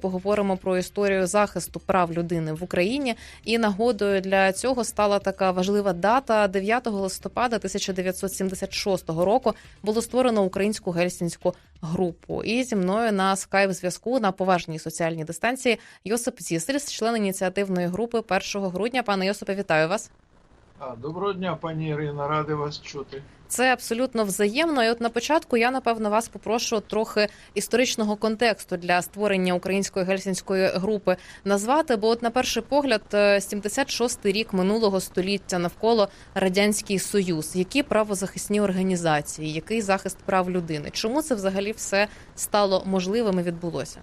Поговоримо про історію захисту прав людини в Україні. І нагодою для цього стала така важлива дата 9 листопада 1976 року. Було створено українську гельсінську групу. І зі мною на скайп зв'язку на поважній соціальній дистанції Йосип Зісельс, член ініціативної групи 1 грудня. Пане Йосипе, вітаю вас. Доброго дня, пані Ірина, радий вас чути. Це абсолютно взаємно. І от на початку я напевно вас попрошу трохи історичного контексту для створення української гельсінської групи назвати. Бо, от на перший погляд, 76-й рік минулого століття навколо радянський союз, які правозахисні організації, який захист прав людини. Чому це взагалі все стало можливим і відбулося?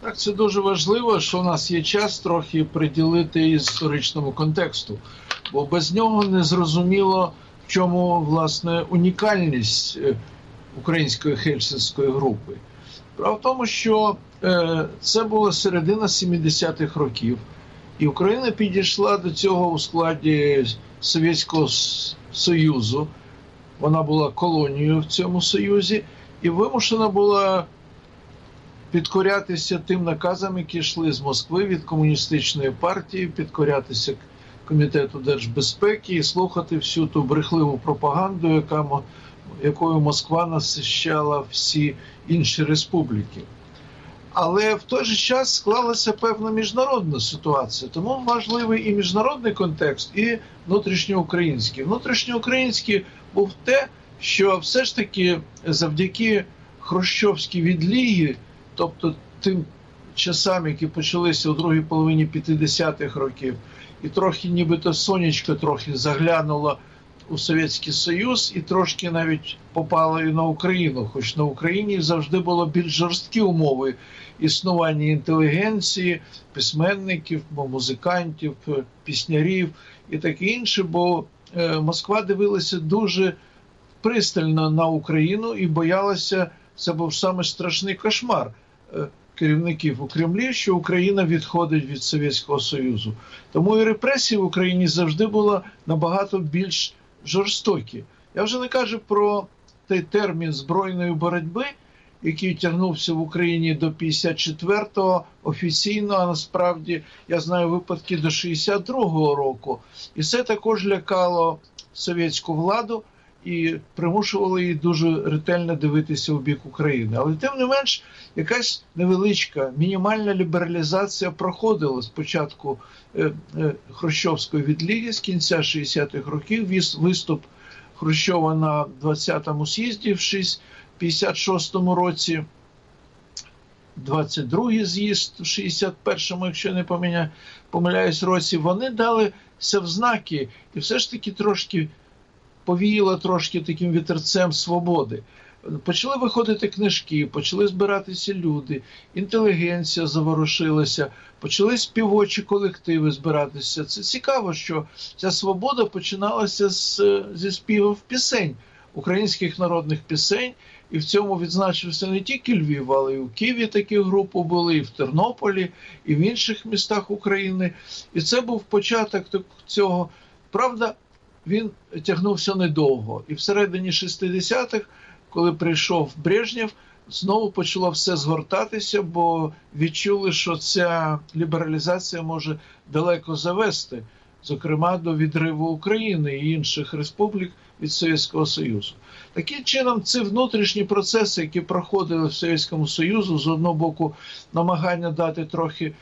Так, це дуже важливо, що у нас є час трохи приділити історичному контексту, бо без нього не зрозуміло, чому власне унікальність е, української хельсінської групи. Справа в тому, що е, це була середина 70-х років, і Україна підійшла до цього у складі Совєтського Союзу. Вона була колонією в цьому союзі і вимушена була підкорятися тим наказам, які йшли з Москви від комуністичної партії, підкорятися комітету держбезпеки і слухати всю ту брехливу пропаганду, яка якою Москва насищала всі інші республіки. Але в той же час склалася певна міжнародна ситуація, тому важливий і міжнародний контекст, і внутрішньоукраїнський. Внутрішньоукраїнський був те, що все ж таки завдяки хрущовській відлігі тобто тим часам, які почалися у другій половині 50-х років, і трохи нібито сонечко трохи заглянуло у Совєтський Союз і трошки навіть попало і на Україну, хоч на Україні завжди було більш жорсткі умови існування інтелігенції, письменників, музикантів, піснярів і таке інше, бо е, Москва дивилася дуже пристально на Україну і боялася. Це був саме страшний кошмар. Керівників у Кремлі, що Україна відходить від Совєтського Союзу. Тому і репресії в Україні завжди були набагато більш жорстокі. Я вже не кажу про той термін збройної боротьби, який тягнувся в Україні до 54-го офіційно, а насправді я знаю випадки до 62-го року. І це також лякало совєтську владу і примушували її дуже ретельно дивитися у бік України. Але тим не менш, якась невеличка мінімальна лібералізація проходила спочатку е, е, Хрущовської відліги з кінця 60-х років. виступ Хрущова на 20-му з'їзді в 56-му році. 22-й з'їзд в 61-му, якщо не помиляюсь, році, вони далися в знаки і все ж таки трошки повіяло трошки таким вітерцем свободи. Почали виходити книжки, почали збиратися люди, інтелігенція заворушилася, почали співочі колективи збиратися. Це цікаво, що ця свобода починалася з, зі співів пісень, українських народних пісень, і в цьому відзначився не тільки Львів, але й у Києві такі групи були, і в Тернополі, і в інших містах України. І це був початок цього. Правда, він тягнувся недовго. І всередині 60-х, коли прийшов Брежнєв, знову почало все згортатися, бо відчули, що ця лібералізація може далеко завести, зокрема до відриву України і інших республік від Совєтського Союзу. Таким чином, ці внутрішні процеси, які проходили в Совєтському Союзу, з одного боку, намагання дати трохи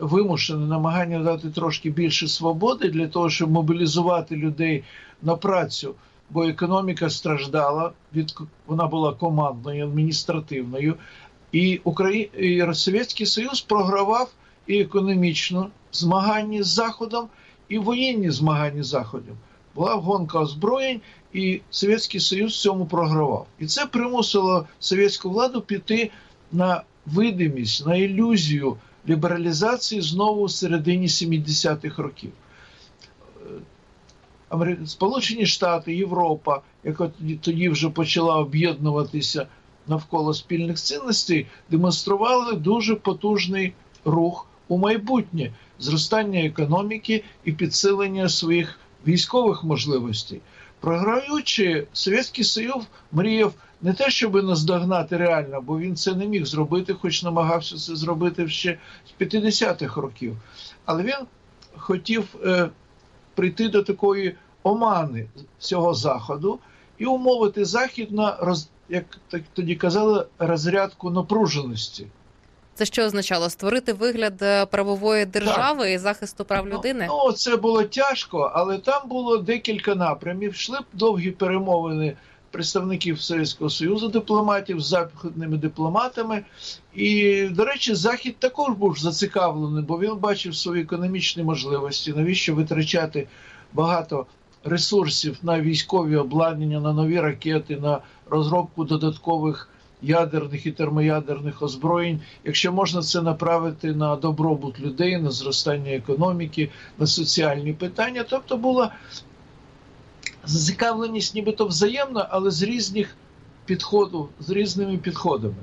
вимушене намагання дати трошки більше свободи для того, щоб мобілізувати людей на працю, бо економіка страждала від вона була командною, адміністративною, і Украї... і Совєтський Союз програвав і економічно змагання з Заходом, і воєнні змагання з Заходом. Була гонка озброєнь, і Совєтський Союз в цьому програвав. І це примусило совєтську владу піти на видимість, на ілюзію лібералізації знову в середині 70-х років. Сполучені Штати, Європа, яка тоді вже почала об'єднуватися навколо спільних цінностей, демонстрували дуже потужний рух у майбутнє зростання економіки і підсилення своїх військових можливостей. Програючи, Совєтський Союз мріяв не те, щоб наздогнати реально, бо він це не міг зробити, хоч намагався це зробити ще з 50-х років. Але він хотів е, прийти до такої омани всього Заходу і умовити Захід на роз, як так тоді казали, розрядку напруженості. Це що означало створити вигляд е, правової держави і захисту прав людини? Ну, ну, це було тяжко, але там було декілька напрямів. Йшли б довгі перемовини представників Совєтського Союзу, дипломатів з західними дипломатами. І, до речі, Захід також був зацікавлений, бо він бачив свої економічні можливості. Навіщо витрачати багато ресурсів на військові обладнання, на нові ракети, на розробку додаткових ядерних і термоядерних озброєнь, якщо можна це направити на добробут людей, на зростання економіки, на соціальні питання, тобто була зацікавленість нібито взаємна, але з різних підходів, з різними підходами.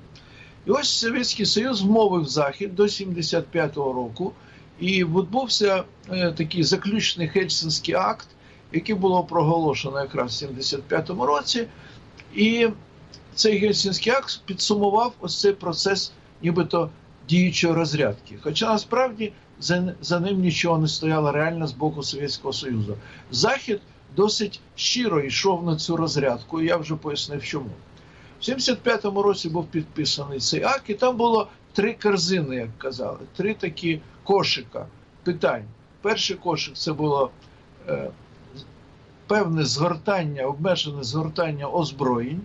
І ось Совєтський Союз вмовив Захід до 75-го року, і відбувся е, такий заключний Хельсинський акт, який було проголошено якраз в 75-му році. І цей Гельсінський акт підсумував ось цей процес, нібито діючої розрядки. Хоча насправді за, за ним нічого не стояло реально з боку Совєтського Союзу. Захід досить щиро йшов на цю розрядку, і я вже пояснив, чому. В 75-му році був підписаний цей акт, і там було три корзини, як казали, три такі кошика питань. Перший кошик це було е, певне згортання, обмежене згортання озброєнь.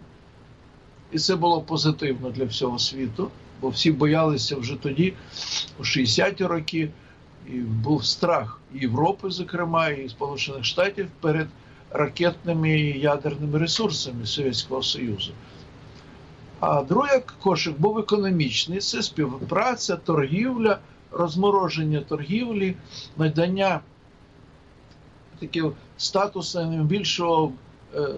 І це було позитивно для всього світу, бо всі боялися вже тоді, у 60-ті роки, і був страх Європи, зокрема, і Сполучених Штатів перед ракетними і ядерними ресурсами Совєтського Союзу. А другий кошик був економічний: це співпраця, торгівля, розмороження торгівлі, надання такого статусу більшого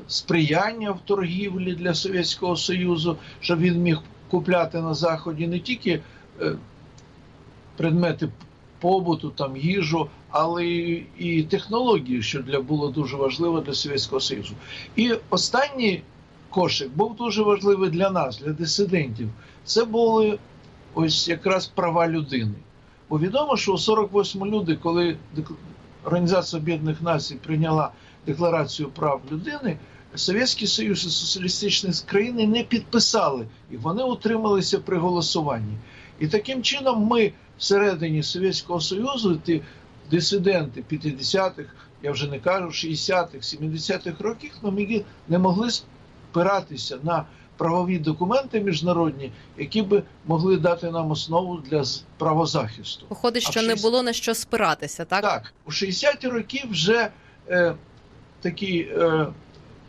сприяння в торгівлі для Совєтського Союзу, щоб він міг купляти на Заході не тільки предмети побуту, там їжу, але і технології, що для було дуже важливо для Совєтського Союзу. І останній кошик був дуже важливий для нас, для дисидентів. Це були ось якраз права людини. Бо відомо, що у 48 люди, коли Організація Об'єднаних Націй прийняла Декларацію прав людини, Совєтський Союз і соціалістичні країни не підписали, і вони утрималися при голосуванні. І таким чином ми всередині Совєтського Союзу, ті дисиденти 50-х, я вже не кажу, 60-х, 70-х років, ми не могли спиратися на правові документи міжнародні, які би могли дати нам основу для правозахисту. Виходить, що 60... не було на що спиратися, так? Так, у 60-ті роки вже е, такі е,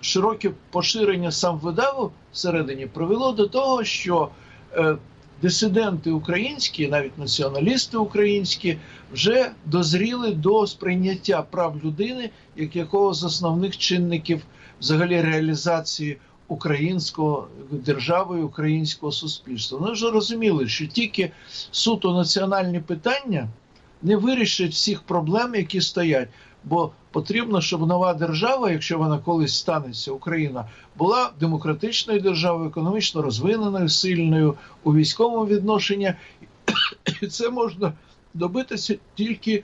широке поширення сам видаву всередині привело до того, що е, дисиденти українські, навіть націоналісти українські, вже дозріли до сприйняття прав людини як якого з основних чинників взагалі реалізації українського держави, українського суспільства. Вони вже розуміли, що тільки суто національні питання не вирішать всіх проблем, які стоять. Бо потрібно, щоб нова держава, якщо вона колись станеться, Україна, була демократичною державою, економічно розвиненою, сильною у військовому відношенні. І це можна добитися тільки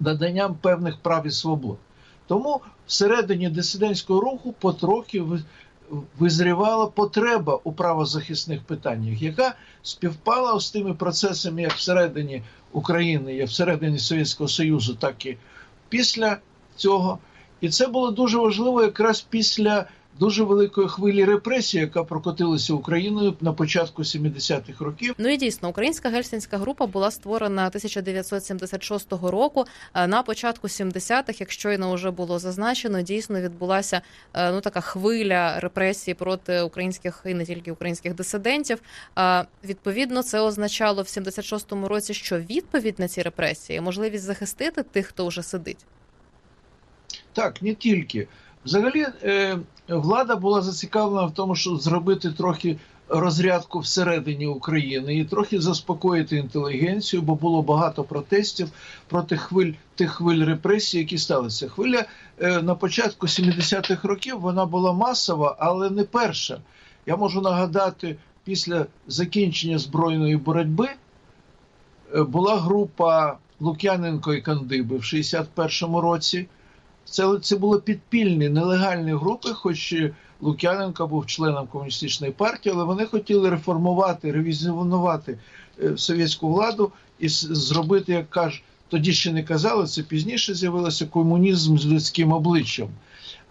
наданням певних прав і свобод. Тому всередині дисидентського руху потрохи визрівала потреба у правозахисних питаннях, яка співпала з тими процесами, як всередині України, як всередині Совєтського Союзу, так і після цього. І це було дуже важливо якраз після дуже великої хвилі репресії, яка прокотилася Україною на початку 70-х років. Ну і дійсно, українська гельсінська група була створена 1976 року. На початку 70-х, як щойно вже було зазначено, дійсно відбулася ну така хвиля репресій проти українських і не тільки українських дисидентів. Відповідно, це означало в 76-му році, що відповідь на ці репресії можливість захистити тих, хто вже сидить. Так, не тільки. Взагалі, влада була зацікавлена в тому, щоб зробити трохи розрядку всередині України і трохи заспокоїти інтелігенцію, бо було багато протестів проти хвиль тих хвиль репресій, які сталися. Хвиля е, на початку 70-х років вона була масова, але не перша. Я можу нагадати, після закінчення збройної боротьби е, була група Лук'яненко і Кандиби в 61-му році. Це, це були підпільні нелегальні групи, хоч Лук'яненко був членом комуністичної партії, але вони хотіли реформувати, ревізіонувати е, совєтську владу і зробити, як кажуть, тоді ще не казали, це пізніше з'явилося комунізм з людським обличчям.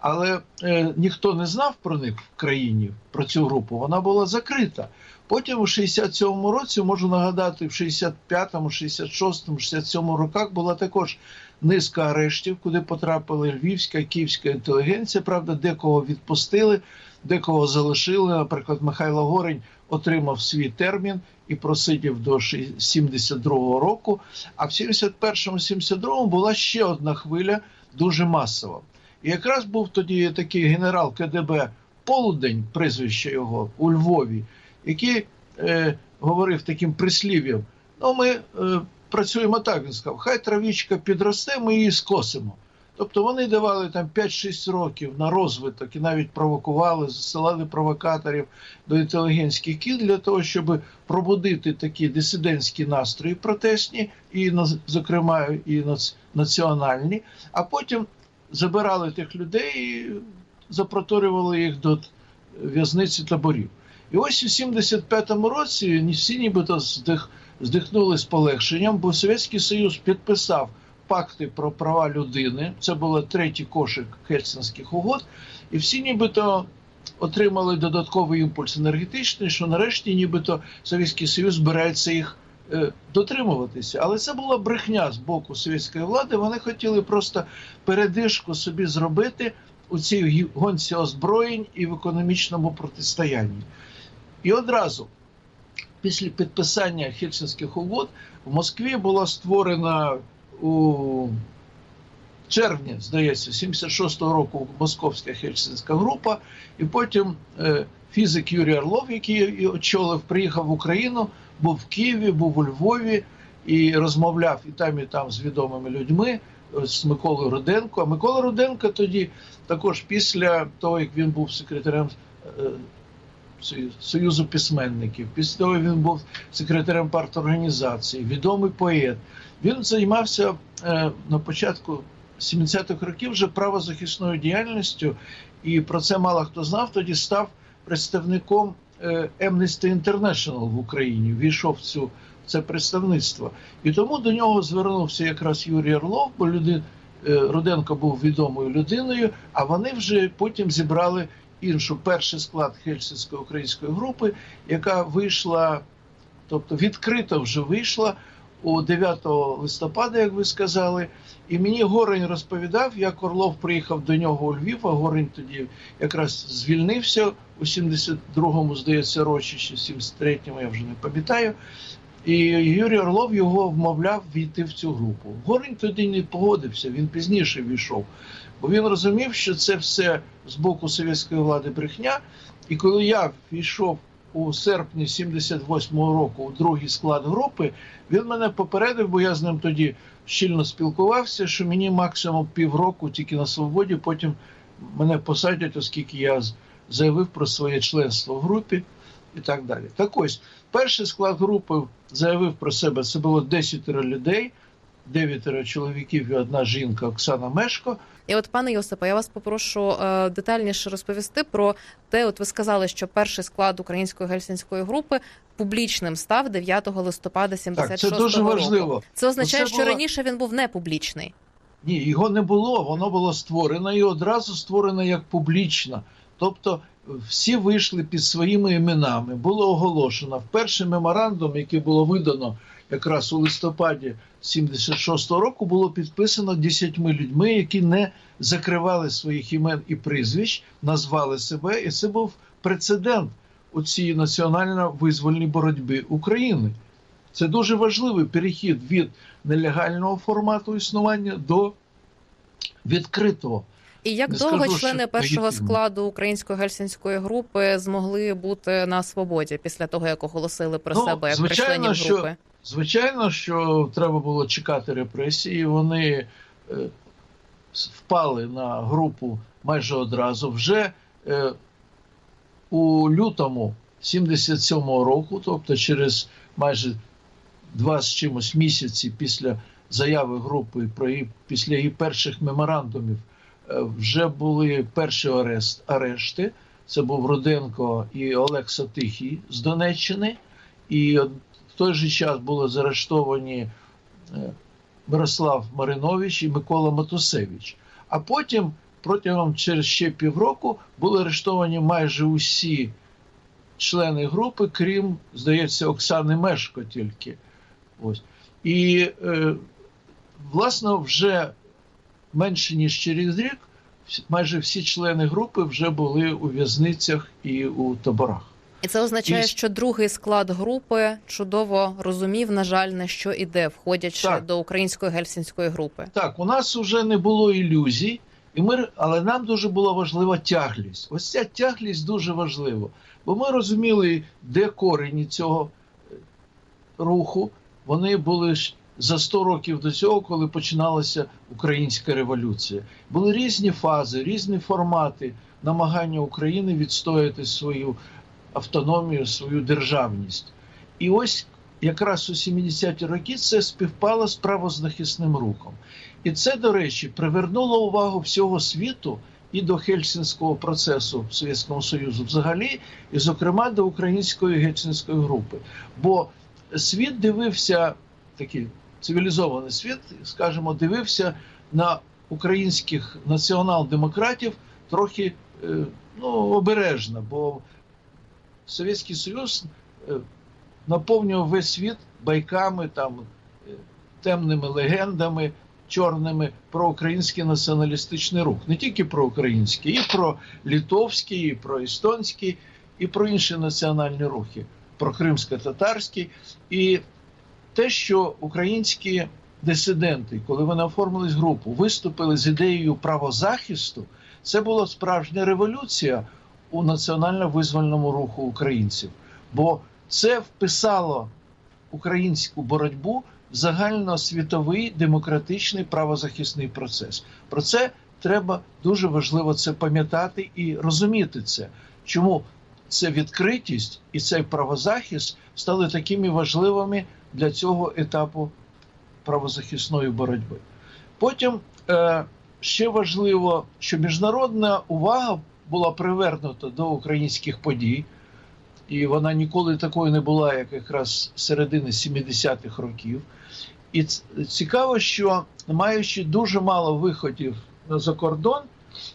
Але е, ніхто не знав про них в країні, про цю групу. Вона була закрита. Потім у 67-му році, можу нагадати, в 65-му, 66-му, 67-му роках була також низка арештів, куди потрапили львівська, київська інтелігенція. Правда, декого відпустили, декого залишили. Наприклад, Михайло Горень отримав свій термін і просидів до 72-го року. А в 71-му, 72-му була ще одна хвиля, дуже масова. І якраз був тоді такий генерал КДБ Полудень, прізвище його у Львові, який е, говорив таким прислів'ям: ну, ми е, працюємо так, він сказав, хай травічка підросте, ми її скосимо. Тобто вони давали там 5-6 років на розвиток і навіть провокували, засилали провокаторів до інтелігентських кіл для того, щоб пробудити такі дисидентські настрої протестні, і зокрема і національні, а потім забирали тих людей і запроторювали їх до в'язниці таборів. І ось у 75-му році всі нібито здих, здихнули з полегшенням, бо Совєтський Союз підписав пакти про права людини. Це був третій кошик Хельсинських угод, і всі нібито отримали додатковий імпульс енергетичний, що нарешті нібито Совєтський Союз збирається їх е, дотримуватися. Але це була брехня з боку совєтської влади. Вони хотіли просто передишку собі зробити у цій гонці озброєнь і в економічному протистоянні. І одразу після підписання Хельсинських угод в Москві була створена у червні, здається, 76-го року Московська Хельсинська група, і потім е, фізик Юрій Орлов, який очолив, приїхав в Україну, був в Києві, був у Львові і розмовляв і там, і там з відомими людьми, е, з Миколою Руденко. А Микола Руденко тоді також після того, як він був секретарем е, Союзу письменників, після того він був секретарем парторганізації, відомий поет. Він займався е, на початку 70-х років вже правозахисною діяльністю, і про це мало хто знав. Тоді став представником е, Amnesty International в Україні. Війшов в цю в це представництво. І тому до нього звернувся якраз Юрій Орлов, бо люди, е, Руденко був відомою людиною, а вони вже потім зібрали іншу перший склад Хельсинської української групи, яка вийшла, тобто відкрито вже вийшла у 9 листопада, як ви сказали. І мені Горень розповідав, як Орлов приїхав до нього у Львів, а Горень тоді якраз звільнився у 72-му, здається, році, чи 73-му, я вже не пам'ятаю. І Юрій Орлов його вмовляв війти в цю групу. Горень тоді не погодився, він пізніше війшов. Бо він розумів, що це все з боку совєтської влади брехня. І коли я війшов у серпні 78-го року у другий склад групи, він мене попередив, бо я з ним тоді щільно спілкувався, що мені максимум півроку тільки на свободі, потім мене посадять, оскільки я заявив про своє членство в групі і так далі. Так ось, перший склад групи заявив про себе, це було 10 людей, 9 чоловіків і одна жінка Оксана Мешко. І от, пане Йосипе, я вас попрошу е, детальніше розповісти про те, от ви сказали, що перший склад української гельсінської групи публічним став 9 листопада 76 Так, це дуже року. важливо. Це означає, Це що було- раніше він був не публічний. Ні, його не було, воно було створено і одразу створено як публічно. Тобто всі вийшли під своїми іменами. Було оголошено. Перший меморандум, який було видано якраз у листопаді 76-го року, було підписано 10 людьми, які не закривали своїх імен і прізвищ, назвали себе, і це був прецедент у цій національно-визвольній боротьбі України. Це дуже важливий перехід від нелегального формату існування до відкритого. І як Не довго скажу, члени першого легітимно. складу української гельсінської групи змогли бути на свободі після того, як оголосили про Ну, себе як звичайно, членів що- групи? Звичайно, що треба було чекати репресії. Вони е, впали на групу майже одразу. Вже е, у лютому 77-го року, тобто через майже два з чимось місяці після заяви групи про її після її перших меморандумів, е, вже були перші арест, арешти. Це був Руденко і Олег Сатихій з Донеччини. І той же час були заарештовані е, Мирослав Маринович і Микола Матусевич. А потім, протягом через ще півроку, були арештовані майже усі члени групи, крім, здається, Оксани Мешко тільки. Ось. І, е, власне, вже менше ніж через рік майже всі члени групи вже були у в'язницях і у таборах. І це означає, І- що другий склад групи чудово розумів, на жаль, на що іде, входячи Так. до української гельсінської групи. Так, у нас вже не було ілюзій, і ми, але нам дуже була важлива тяглість. Ось ця тяглість дуже важлива. Бо ми розуміли, де корені цього е, руху. Вони були ж за 100 років до цього, коли починалася українська революція. Були різні фази, різні формати намагання України відстояти свою автономію, свою державність. І ось якраз у 70-ті роки це співпало з правозахисним рухом. І це, до речі, привернуло увагу всього світу і до Хельсінського процесу в Совєтському Союзу взагалі, і, зокрема, до української гельсінської групи. Бо світ дивився, такий цивілізований світ, скажімо, дивився на українських націонал-демократів трохи е, ну, обережно, бо Совєтський Союз е, наповнював весь світ байками, там, е, темними легендами, чорними про український націоналістичний рух. Не тільки про український, і про літовський, і про естонський, і про інші національні рухи, про кримсько-татарський. І те, що українські дисиденти, коли вони оформились в групу, виступили з ідеєю правозахисту, це була справжня революція у національно-визвольному руху українців. Бо це вписало українську боротьбу в загальносвітовий демократичний правозахисний процес. Про це треба дуже важливо це пам'ятати і розуміти це. Чому ця відкритість і цей правозахист стали такими важливими для цього етапу правозахисної боротьби. Потім е, ще важливо, що міжнародна увага була привернута до українських подій, і вона ніколи такою не була, як якраз середини 70-х років. І цікаво, що маючи дуже мало виходів за кордон,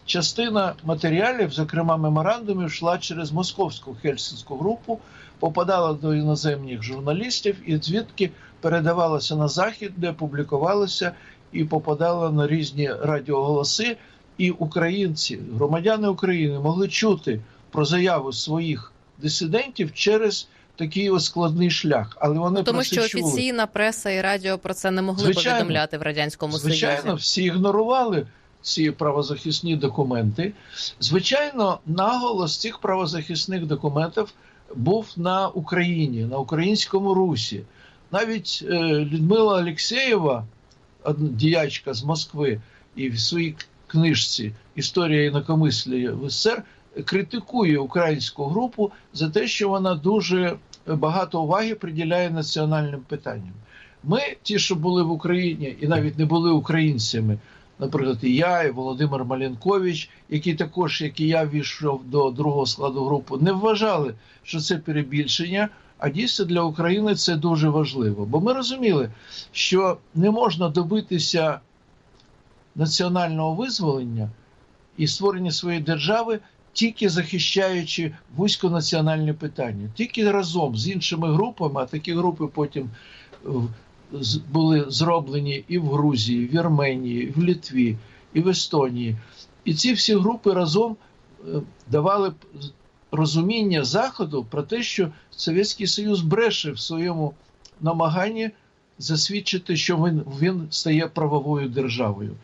частина матеріалів, зокрема меморандумів, йшла через московську хельсінську групу, попадала до іноземних журналістів, і звідки передавалася на захід, де публікувалася і попадала на різні радіоголоси. І українці, громадяни України, могли чути про заяву своїх дисидентів через такий ось складний шлях. Але вони Тому що чули. офіційна преса і радіо про це не могли Звичайно. повідомляти в радянському Звичайно, союзі. всі ігнорували ці правозахисні документи. Звичайно, наголос цих правозахисних документів був на Україні, на українському русі. Навіть е, Людмила Алєксєєва, одна діячка з Москви, і в своїй книжці Історія інакомислія в СССР критикує українську групу за те, що вона дуже багато уваги приділяє національним питанням. Ми, ті, що були в Україні і навіть не були українцями, наприклад, і я, і Володимир Малянкович, який також, як і я, війшов до другого складу групи, не вважали, що це перебільшення. А дійсно для України це дуже важливо. Бо ми розуміли, що не можна добитися національного визволення і створення своєї держави, тільки захищаючи вузьконаціональні питання, тільки разом з іншими групами, а такі групи потім е, були зроблені і в Грузії, в Вірменії, і в Литві, і в Естонії. І ці всі групи разом е, давали розуміння Заходу про те, що Совєтський Союз бреше в своєму намаганні засвідчити, що він, він стає правовою державою.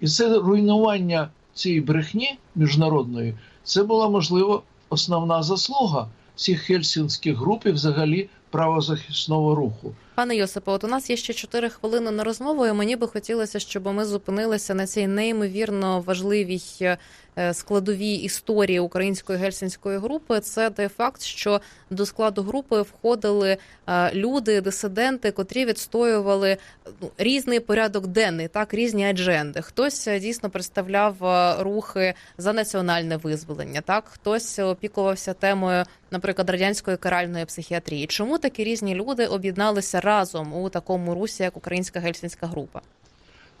І це руйнування цієї брехні міжнародної, це була можливо основна заслуга всіх хельсінських груп і взагалі правозахисного руху. Пане Йосипе, от у нас є ще 4 хвилини на розмову, і мені би хотілося, щоб ми зупинилися на цій неймовірно важливій е, складовій історії української гельсінської групи. Це той факт, що до складу групи входили е, люди, дисиденти, котрі відстоювали ну, різний порядок денний, так різні адженди. Хтось е, дійсно представляв рухи за національне визволення, так хтось опікувався темою, наприклад, радянської каральної психіатрії. Чому такі різні люди об'єдналися разом у такому русі, як Українська гельсінська група?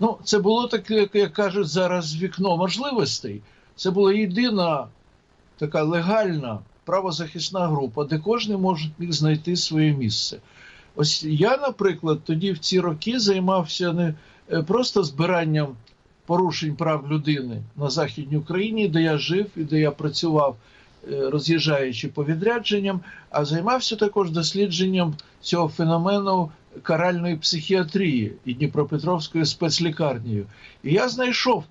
Ну, це було таке, як кажуть зараз, вікно можливостей. Це була єдина така легальна правозахисна група, де кожен може міг знайти своє місце. Ось я, наприклад, тоді в ці роки займався не е, просто збиранням порушень прав людини на Західній Україні, де я жив і де я працював, роз'їжджаючи по відрядженням, а займався також дослідженням цього феномену каральної психіатрії і Дніпропетровською спецлікарнею. І я знайшов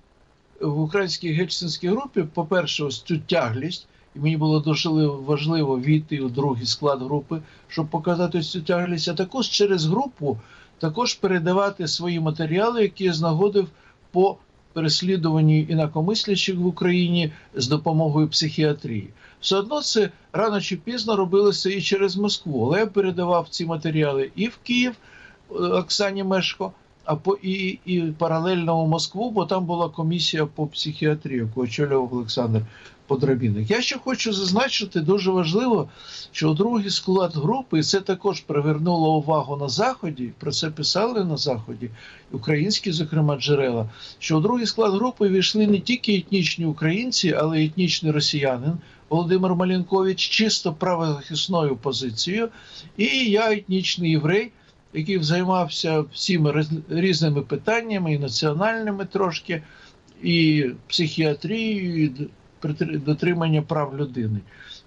в українській гельсінській групі, по-перше, ось цю тяглість, і мені було дуже важливо війти у другий склад групи, щоб показати цю тяглість, а також через групу також передавати свої матеріали, які я знаходив по переслідуванні інакомислячих в Україні з допомогою психіатрії. Все одно це рано чи пізно робилося і через Москву. Але я передавав ці матеріали і в Київ е, Оксані Мешко, а по і, і паралельно у Москву, бо там була комісія по психіатрії, яку очолював Олександр Подробінник. Я ще хочу зазначити дуже важливо, що другий склад групи, і це також привернуло увагу на заході. Про це писали на заході, українські, зокрема, джерела. Що у другий склад групи війшли не тільки етнічні українці, але й етнічний росіянин. Володимир Малінкович чисто правозахисною позицією, і я етнічний єврей, який займався всіми різними питаннями, і національними трошки, і психіатрією, і дотримання прав людини.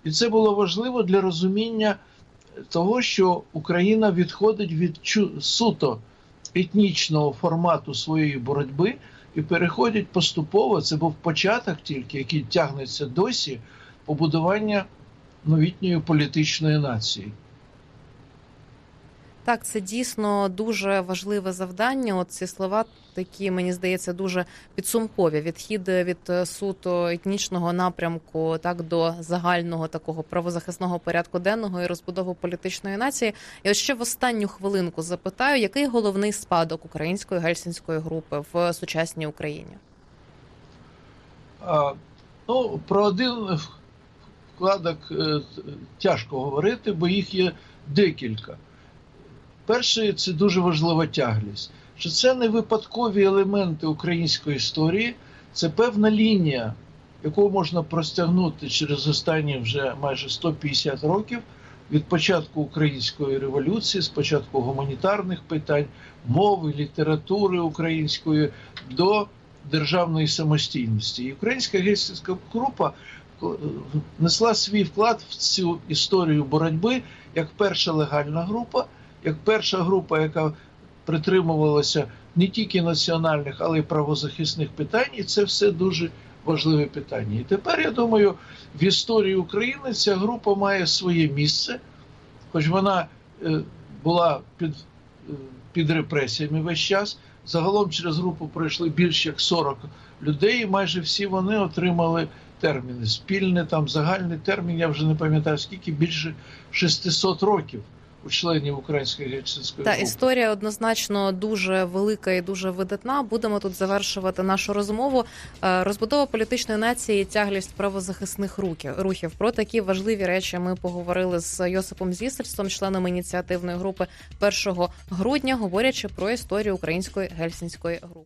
І це було важливо для розуміння того, що Україна відходить від суто етнічного формату своєї боротьби і переходить поступово. Це був початок тільки, який тягнеться досі побудування новітньої політичної нації. Так, це дійсно дуже важливе завдання. От ці слова такі, мені здається, дуже підсумкові. Відхід від е, суто етнічного напрямку, так до загального такого правозахисного порядку денного і розбудову політичної нації. І от ще в останню хвилинку запитаю, який головний спадок української гельсінської групи в сучасній Україні? А, ну, про один вкладок е, тяжко говорити, бо їх є декілька. Перший це дуже важлива тяглість. Що це не випадкові елементи української історії, це певна лінія, яку можна простягнути через останні вже майже 150 років від початку української революції, з початку гуманітарних питань, мови, літератури української до державної самостійності. І українська гельсінська група е, несла свій вклад в цю історію боротьби як перша легальна група, як перша група, яка притримувалася не тільки національних, але й правозахисних питань, і це все дуже важливе питання. І тепер я думаю, в історії України ця група має своє місце, хоч вона е, була під, е, під репресіями весь час. Загалом через групу пройшли більше як 40 людей, і майже всі вони отримали терміни. Спільний там загальний термін, я вже не пам'ятаю скільки, більше 600 років у членів української гельсінської Та групи. історія однозначно дуже велика і дуже видатна. Будемо тут завершувати нашу розмову. Е, Розбудова політичної нації, тяглість правозахисних рухів. Про такі важливі речі ми поговорили з Йосипом Зісельством, членом ініціативної групи 1 грудня, говорячи про історію української гельсінської групи.